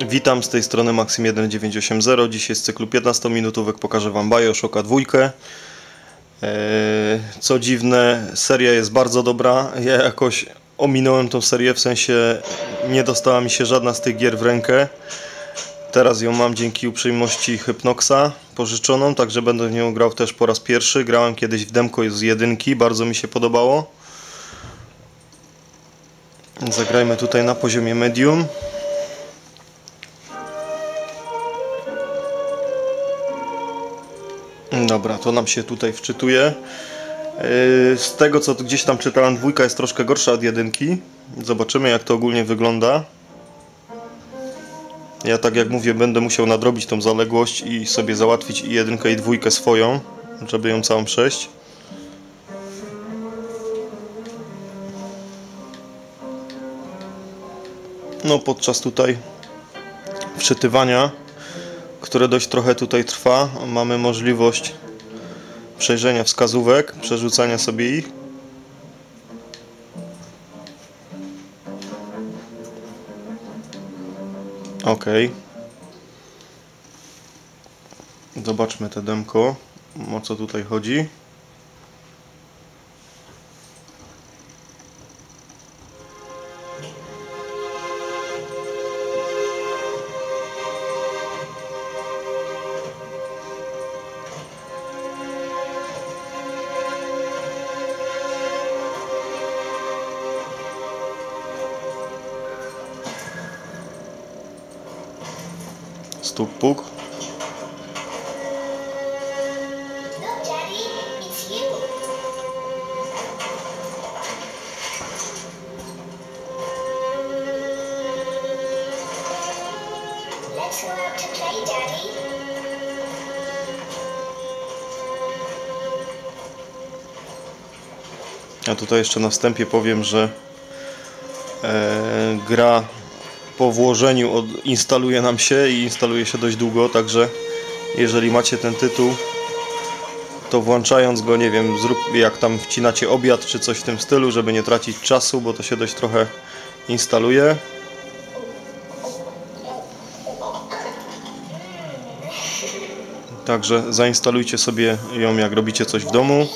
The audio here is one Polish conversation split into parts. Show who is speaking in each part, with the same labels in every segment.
Speaker 1: Witam z tej strony Maxim1980. Dzisiaj z cyklu 15 minutówek pokażę Wam Bioshocka 2. Eee, Co dziwne, seria jest bardzo dobra. Ja jakoś ominąłem tą serię, w sensie nie dostała mi się żadna z tych gier w rękę. Teraz ją mam dzięki uprzejmości Hypnoxa pożyczoną, także będę w nią grał też po raz pierwszy. Grałem kiedyś w demko z jedynki, bardzo mi się podobało. Zagrajmy tutaj na poziomie medium. Dobra, to nam się tutaj wczytuje. Yy, Z tego co gdzieś tam czytałem, dwójka jest troszkę gorsza od jedynki. Zobaczymy jak to ogólnie wygląda. Ja tak jak mówię, będę musiał nadrobić tą zaległość i sobie załatwić i jedynkę i dwójkę swoją, żeby ją całą przejść. No podczas tutaj wczytywania które dość trochę tutaj trwa. Mamy możliwość przejrzenia wskazówek, przerzucania sobie ich. Ok. Zobaczmy te demko, o co tutaj chodzi.
Speaker 2: Play, Daddy.
Speaker 1: Ja tutaj jeszcze na wstępie powiem, że e, gra po włożeniu od, instaluje nam się i instaluje się dość długo, także jeżeli macie ten tytuł, to włączając go, nie wiem, zrób jak tam wcinacie obiad czy coś w tym stylu, żeby nie tracić czasu, bo to się dość trochę instaluje. Także zainstalujcie sobie ją jak robicie coś w domu.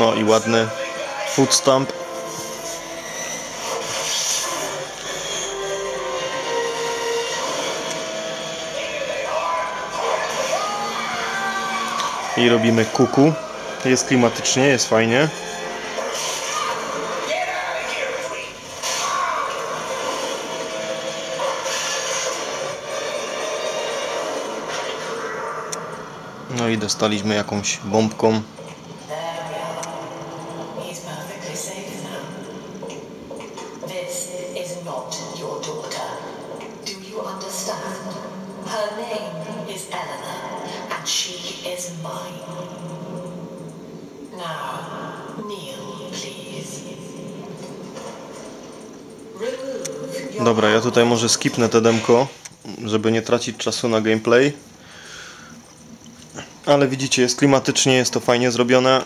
Speaker 1: No i ładny food stamp. I robimy kuku. Jest klimatycznie, jest fajnie. No i dostaliśmy jakąś bombką.
Speaker 3: She is mine. Now, kneel, please.
Speaker 1: Dobra, ja tutaj może skipnę te demko, żeby nie tracić czasu na gameplay. Ale widzicie, jest klimatycznie, jest to fajnie zrobione.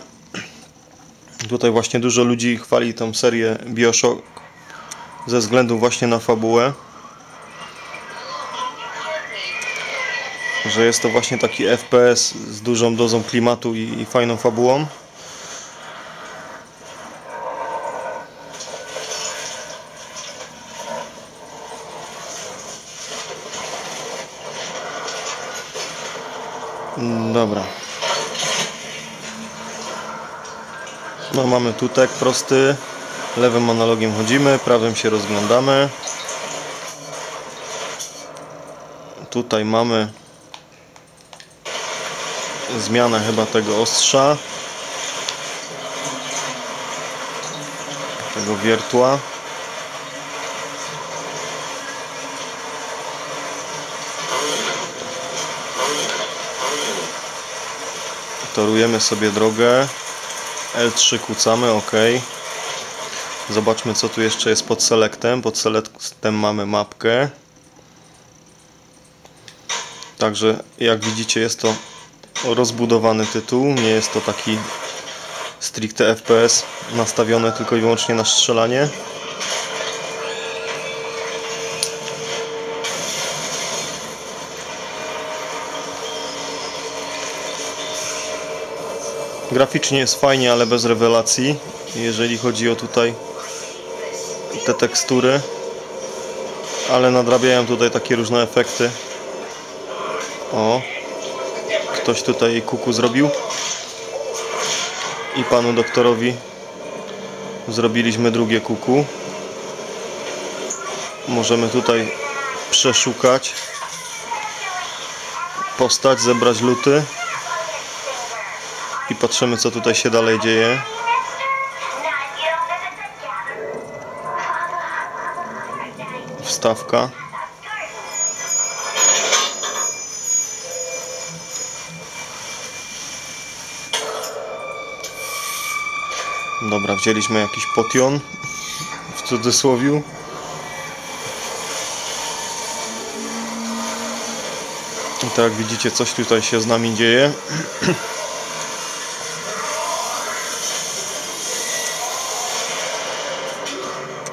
Speaker 1: Tutaj właśnie dużo ludzi chwali tą serię Bioshock ze względu właśnie na fabułę. Że jest to właśnie taki FPS z dużą dozą klimatu i, i fajną fabułą. Dobra. No mamy tutek prosty. Lewym analogiem chodzimy, prawym się rozglądamy. Tutaj mamy zmianę chyba tego ostrza. Tego wiertła. Torujemy sobie drogę. L3 kucamy, ok. Zobaczmy co tu jeszcze jest pod selectem. Pod selectem mamy mapkę. Także jak widzicie jest to rozbudowany tytuł. Nie jest to taki stricte FPS nastawione tylko i wyłącznie na strzelanie. Graficznie jest fajnie, ale bez rewelacji, jeżeli chodzi o tutaj te tekstury. Ale nadrabiają tutaj takie różne efekty. O, ktoś tutaj kuku zrobił. I panu doktorowi zrobiliśmy drugie kuku. Możemy tutaj przeszukać postać, zebrać luty i patrzymy co tutaj się dalej dzieje. Wstawka. Dobra, wzięliśmy jakiś potion w cudzysłowiu. I tak jak widzicie, coś tutaj się z nami dzieje.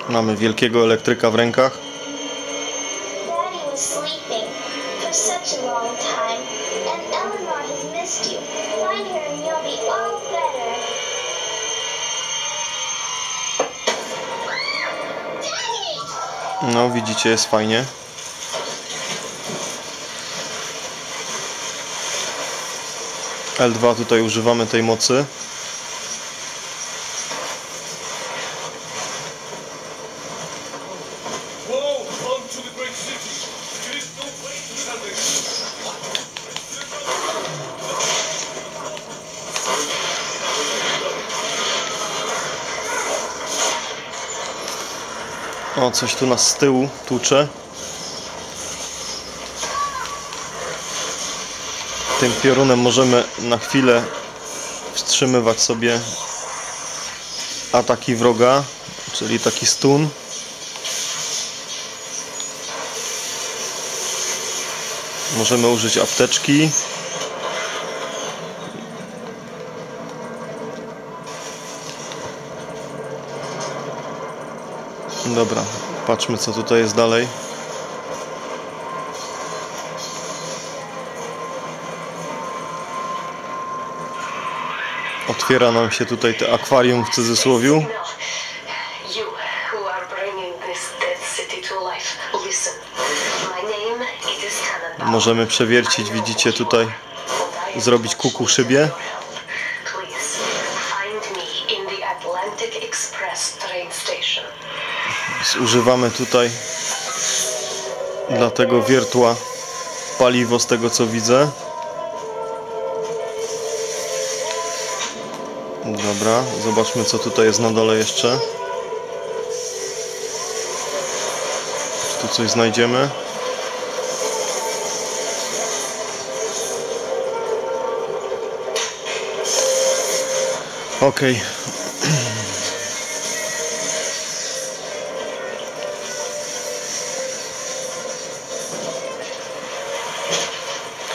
Speaker 1: Mamy wielkiego elektryka w rękach. Widzicie, jest fajnie. L2 tutaj używamy tej mocy. Coś tu nas z tyłu tłucze. Tym piorunem możemy na chwilę wstrzymywać sobie ataki wroga, czyli taki stun. Możemy użyć apteczki. Dobra, patrzmy co tutaj jest dalej. Otwiera nam się tutaj te akwarium w cudzysłowiu. Możemy przewiercić, widzicie tutaj, zrobić kuku szybie. Zużywamy tutaj dla tego wiertła paliwo z tego co widzę. Dobra, zobaczmy co tutaj jest na dole jeszcze. Czy tu coś znajdziemy? Okej.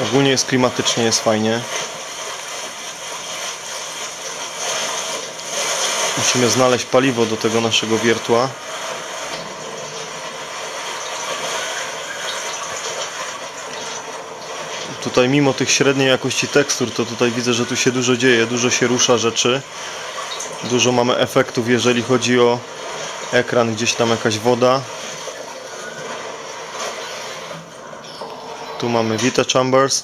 Speaker 1: Ogólnie jest klimatycznie, jest fajnie. Musimy znaleźć paliwo do tego naszego wiertła. Tutaj mimo tych średniej jakości tekstur, to tutaj widzę, że tu się dużo dzieje, dużo się rusza rzeczy. Dużo mamy efektów, jeżeli chodzi o ekran, gdzieś tam jakaś woda. Tu mamy Vita Chambers.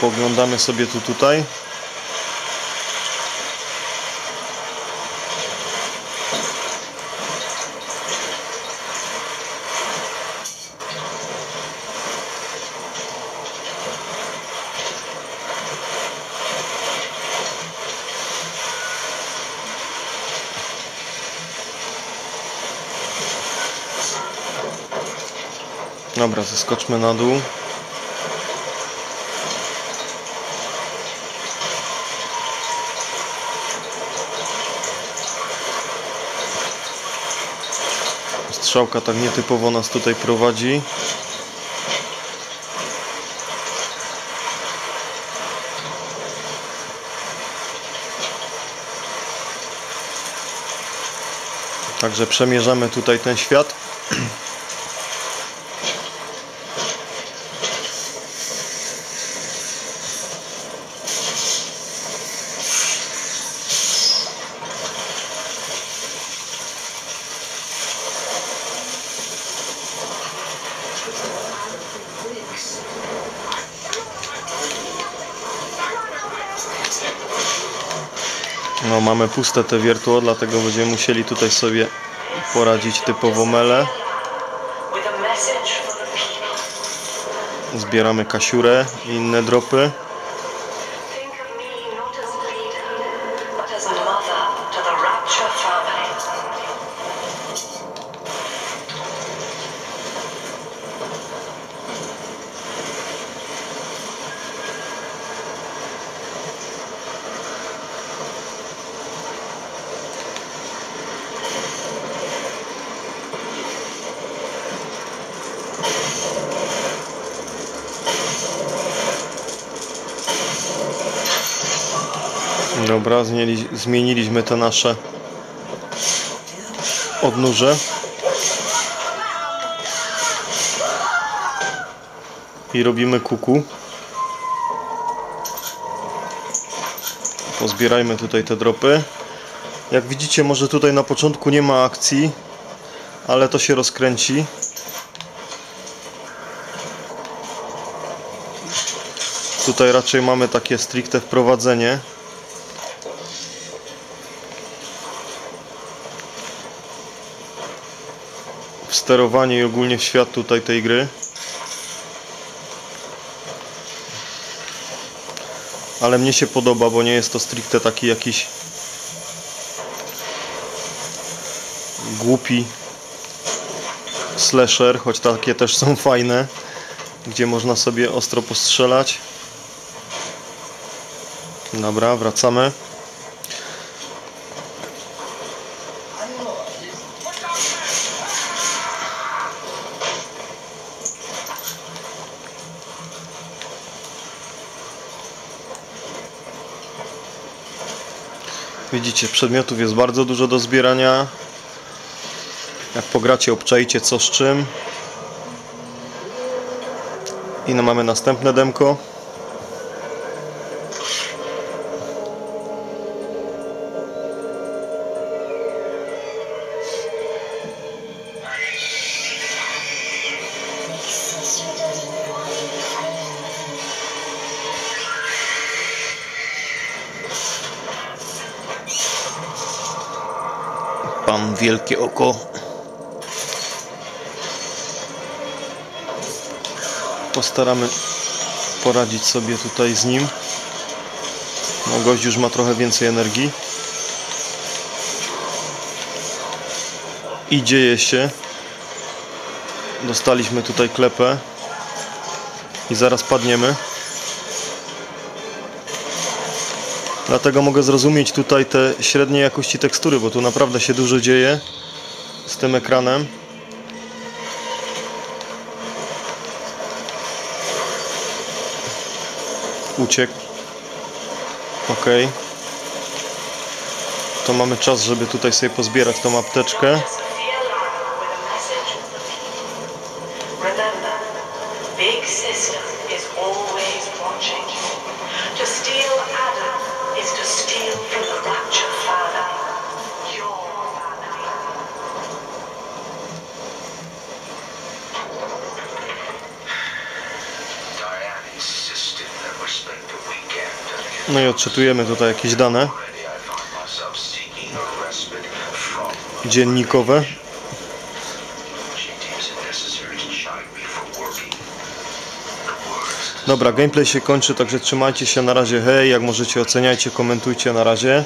Speaker 1: Poglądamy sobie tu tutaj. Dobra, zeskoczmy na dół. Strzałka tak nietypowo nas tutaj prowadzi. Także przemierzamy tutaj ten świat. No mamy puste te wiertło, dlatego będziemy musieli tutaj sobie poradzić typowo mele. Zbieramy kasiurę i inne dropy.
Speaker 3: Think of me not as a leader, but as a mother to the Rapture family.
Speaker 1: Dobra, zmieni, zmieniliśmy te nasze odnóże. I robimy kuku. Pozbierajmy tutaj te dropy. Jak widzicie, może tutaj na początku nie ma akcji, ale to się rozkręci. Tutaj raczej mamy takie stricte wprowadzenie. Sterowanie i ogólnie w świat tutaj tej gry. Ale mnie się podoba, bo nie jest to stricte taki jakiś głupi slasher, choć takie też są fajne, gdzie można sobie ostro postrzelać. Dobra, wracamy. Widzicie, przedmiotów jest bardzo dużo do zbierania. Jak pogracie, obczajcie co z czym. I no mamy następne demko. Postaramy poradzić sobie tutaj z nim. No, gość już ma trochę więcej energii. I dzieje się. Dostaliśmy tutaj klepę. I zaraz padniemy. Dlatego mogę zrozumieć tutaj te średniej jakości tekstury, bo tu naprawdę się dużo dzieje z tym ekranem. Uciekł. Ok. To mamy czas, żeby tutaj sobie pozbierać tą apteczkę. No i odczytujemy tutaj jakieś dane dziennikowe. Dobra, gameplay się kończy, także trzymajcie się na razie. Hej, jak możecie oceniajcie, komentujcie na razie.